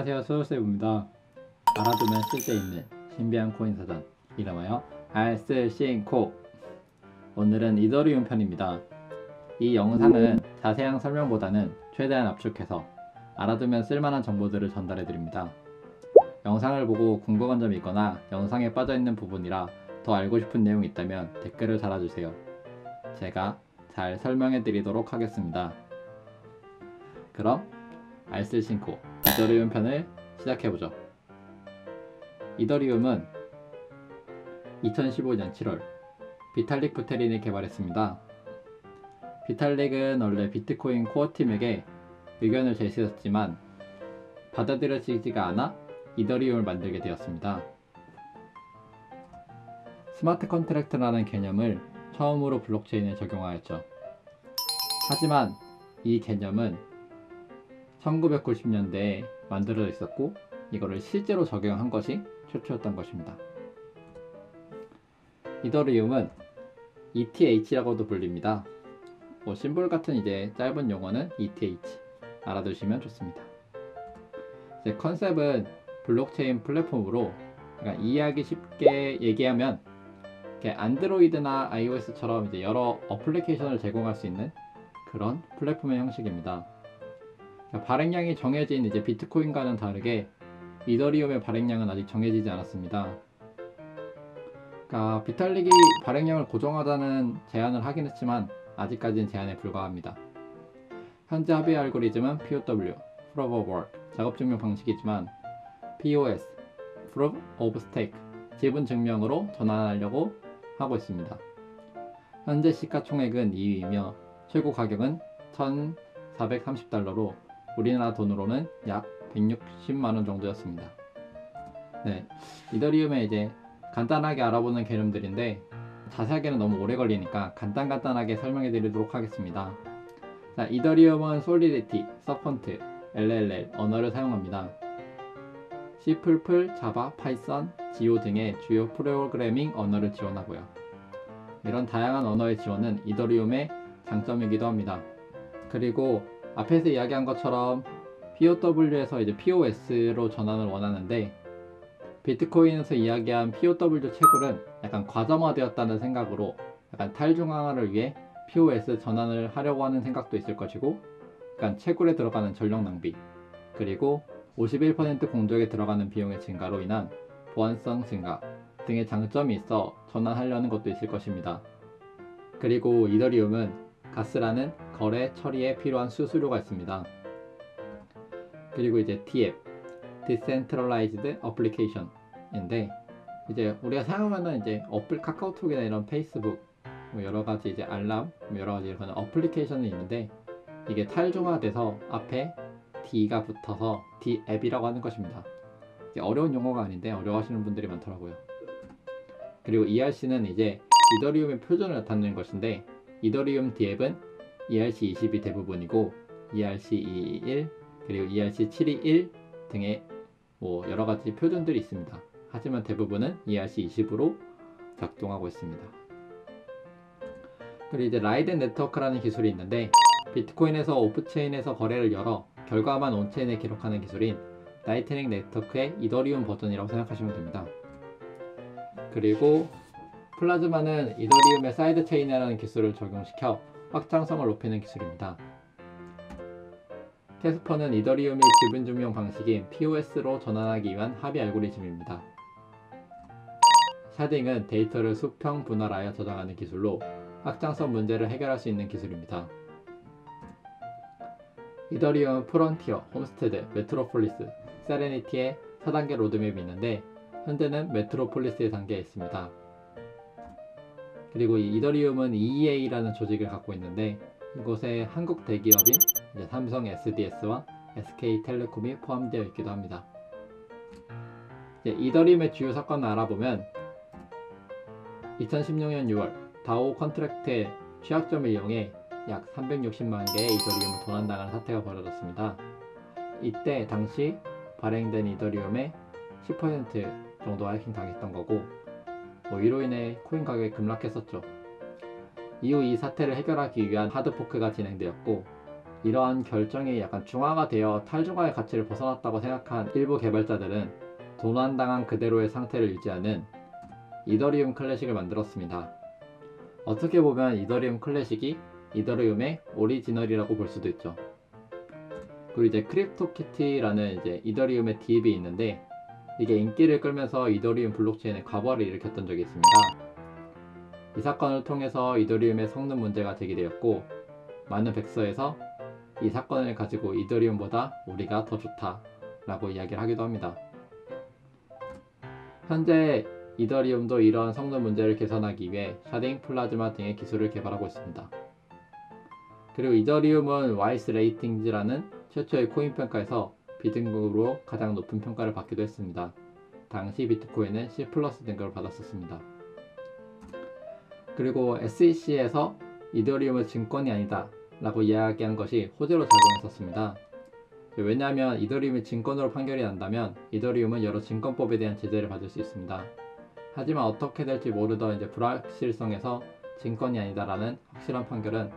안녕하세요. 소요세입니다. 알아두면 쓸데 있는 신비한 코인 사전 이름하여 알쓸싱코. 오늘은 이더리움 편입니다. 이 영상은 자세한 설명보다는 최대한 압축해서 알아두면 쓸만한 정보들을 전달해 드립니다. 영상을 보고 궁금한 점이 있거나 영상에 빠져있는 부분이라 더 알고 싶은 내용이 있다면 댓글을 달아주세요. 제가 잘 설명해 드리도록 하겠습니다. 그럼 알쓸싱코 이더리움 편을 시작해보죠. 이더리움은 2015년 7월 비탈릭 부테린이 개발했습니다. 비탈릭은 원래 비트코인 코어팀에게 의견을 제시했지만 받아들여지지가 않아 이더리움을 만들게 되었습니다. 스마트 컨트랙트라는 개념을 처음으로 블록체인에 적용하였죠. 하지만 이 개념은 1990년대에 만들어져 있었고 이거를 실제로 적용한 것이 최초였던 것입니다. 이더리움은 ETH라고도 불립니다. 뭐 심볼 같은 이제 짧은 용어는 ETH 알아두시면 좋습니다. 이제 컨셉은 블록체인 플랫폼으로 그러니까 이해하기 쉽게 얘기하면 안드로이드나 iOS처럼 이제 여러 어플리케이션을 제공할 수 있는 그런 플랫폼의 형식입니다. 발행량이 정해진 이제 비트코인과는 다르게 이더리움의 발행량은 아직 정해지지 않았습니다. 그러니까 비탈릭이 발행량을 고정하자는 제안을 하긴 했지만 아직까지는 제안에 불과합니다. 현재 합의 알고리즘은 POW, Proof of Work, 작업 증명 방식이지만 POS, Proof of Stake, 지분 증명으로 전환하려고 하고 있습니다. 현재 시가총액은 2위이며 최고 가격은 1,430달러로 우리나라 돈으로는 약 160만 원 정도였습니다. 네, 이더리움에 이제 간단하게 알아보는 개념들인데 자세하게는 너무 오래 걸리니까 간단간단하게 설명해 드리도록 하겠습니다. 자, 이더리움은 솔리디티, 서펀트, LLL 언어를 사용합니다. C++, 자바, 파이썬, 지오 등의 주요 프로그래밍 언어를 지원하고요. 이런 다양한 언어의 지원은 이더리움의 장점이기도 합니다. 그리고 앞에서 이야기한 것처럼 POW에서 이제 POS로 전환을 원하는데 비트코인에서 이야기한 POW 채굴은 약간 과점화되었다는 생각으로 약간 탈중앙화를 위해 POS 전환을 하려고 하는 생각도 있을 것이고 약간 채굴에 들어가는 전력 낭비 그리고 51% 공적에 들어가는 비용의 증가로 인한 보안성 증가 등의 장점이 있어 전환하려는 것도 있을 것입니다. 그리고 이더리움은 가스라는 거래 처리에 필요한 수수료가 있습니다. 그리고 이제 DApp, Decentralized Application인데 이제 우리가 사용하는 이제 어플 카카오톡이나 이런 페이스북 뭐 여러 가지 이제 알람 뭐 여러 가지 이런 어플리케이션이 있는데 이게 탈중화돼서 앞에 D가 붙어서 D 앱이라고 하는 것입니다. 어려운 용어가 아닌데 어려워하시는 분들이 많더라고요. 그리고 ERC는 이제 이더리움의 표준을 나타내는 것인데 이더리움 디앱은 ERC20이 대부분이고 ERC221 그리고 ERC721 등의 뭐 여러 가지 표준들이 있습니다. 하지만 대부분은 ERC20으로 작동하고 있습니다. 그리고 이제 라이덴 네트워크라는 기술이 있는데 비트코인에서 오프체인에서 거래를 열어 결과만 온체인에 기록하는 기술인 라이트닝 네트워크의 이더리움 버전이라고 생각하시면 됩니다. 그리고 플라즈마는 이더리움의 사이드 체인이라는 기술을 적용시켜 확장성을 높이는 기술입니다. 캐스퍼는 이더리움의 지분 증명 방식인 POS로 전환하기 위한 합의 알고리즘입니다. 샤딩은 데이터를 수평 분할하여 저장하는 기술로 확장성 문제를 해결할 수 있는 기술입니다. 이더리움 프론티어, 홈스테드, 메트로폴리스, 세레니티의 4단계 로드맵이 있는데 현재는 메트로폴리스의 단계에 있습니다. 그리고 이 이더리움은 EA라는 조직을 갖고 있는데 이곳에 한국 대기업인 삼성 SDS와 SK텔레콤이 포함되어 있기도 합니다. 이더리움의 주요 사건을 알아보면 2016년 6월 다오 컨트랙트의 취약점을 이용해 약 360만 개의 이더리움을 도난당하는 사태가 벌어졌습니다. 이때 당시 발행된 이더리움의 10% 정도가 해킹당했던 거고 뭐 이로 인해 코인 가격이 급락했었죠. 이후 이 사태를 해결하기 위한 하드포크가 진행되었고 이러한 결정이 약간 중화가 되어 탈중화의 가치를 벗어났다고 생각한 일부 개발자들은 도난당한 그대로의 상태를 유지하는 이더리움 클래식을 만들었습니다. 어떻게 보면 이더리움 클래식이 이더리움의 오리지널이라고 볼 수도 있죠. 그리고 이제 크립토키티라는 이제 이더리움의 딥이 있는데 이게 인기를 끌면서 이더리움 블록체인의 과부하를 일으켰던 적이 있습니다. 이 사건을 통해서 이더리움의 성능 문제가 제기되었고 많은 백서에서 이 사건을 가지고 이더리움보다 우리가 더 좋다 라고 이야기를 하기도 합니다. 현재 이더리움도 이러한 성능 문제를 개선하기 위해 샤딩, 플라즈마 등의 기술을 개발하고 있습니다. 그리고 이더리움은 와이스 레이팅즈라는 최초의 코인 평가에서 비등급으로 가장 높은 평가를 받기도 했습니다. 당시 비트코인은 C 플러스 등급을 받았었습니다. 그리고 SEC에서 이더리움은 증권이 아니다 라고 이야기한 것이 호재로 작용했었습니다. 왜냐하면 이더리움이 증권으로 판결이 난다면 이더리움은 여러 증권법에 대한 제재를 받을 수 있습니다. 하지만 어떻게 될지 모르던 이제 불확실성에서 증권이 아니다라는 확실한 판결은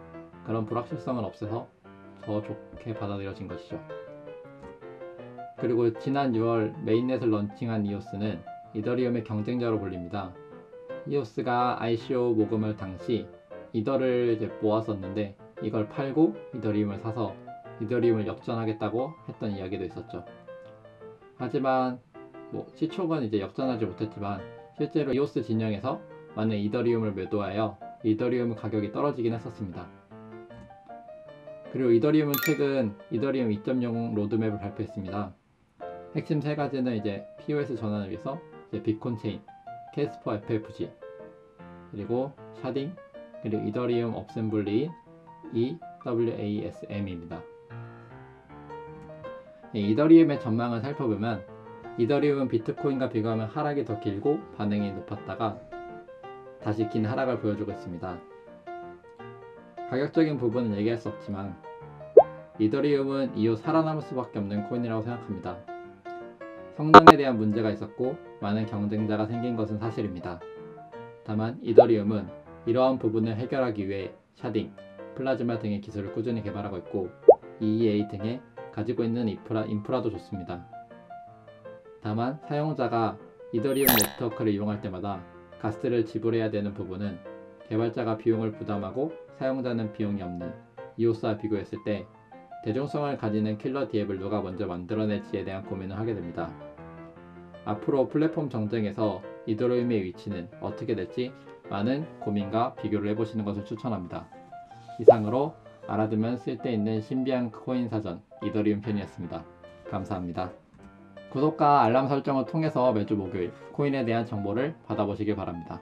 그런 불확실성을 없애서 더 좋게 받아들여진 것이죠. 그리고 지난 6월 메인넷을 런칭한 이오스는 이더리움의 경쟁자로 불립니다. 이오스가 ICO 모금을 당시 이더를 모았었는데 이걸 팔고 이더리움을 사서 이더리움을 역전하겠다고 했던 이야기도 있었죠. 하지만 뭐 시초건 이제 역전하지 못했지만 실제로 이오스 진영에서 많은 이더리움을 매도하여 이더리움 가격이 떨어지긴 했었습니다. 그리고 이더리움은 최근 이더리움 2.0 로드맵을 발표했습니다. 핵심 세 가지는 이제 POS 전환을 위해서 이제 비콘 체인, 캐스퍼 FFG, 그리고 샤딩, 그리고 이더리움 업셈블리인 EWASM입니다. 이더리움의 전망을 살펴보면 이더리움은 비트코인과 비교하면 하락이 더 길고 반응이 높았다가 다시 긴 하락을 보여주고 있습니다. 가격적인 부분은 얘기할 수 없지만 이더리움은 이후 살아남을 수밖에 없는 코인이라고 생각합니다. 성능에 대한 문제가 있었고 많은 경쟁자가 생긴 것은 사실입니다. 다만 이더리움은 이러한 부분을 해결하기 위해 샤딩, 플라즈마 등의 기술을 꾸준히 개발하고 있고 EEA 등의 가지고 있는 인프라, 인프라도 좋습니다. 다만 사용자가 이더리움 네트워크를 이용할 때마다 가스를 지불해야 되는 부분은 개발자가 비용을 부담하고 사용자는 비용이 없는 이오스와 비교했을 때 대중성을 가지는 킬러 디앱을 누가 먼저 만들어낼지에 대한 고민을 하게 됩니다. 앞으로 플랫폼 정쟁에서 이더리움의 위치는 어떻게 될지 많은 고민과 비교를 해보시는 것을 추천합니다. 이상으로 알아두면 쓸데있는 신비한 코인 사전 이더리움 편이었습니다. 감사합니다. 구독과 알람 설정을 통해서 매주 목요일 코인에 대한 정보를 받아보시길 바랍니다.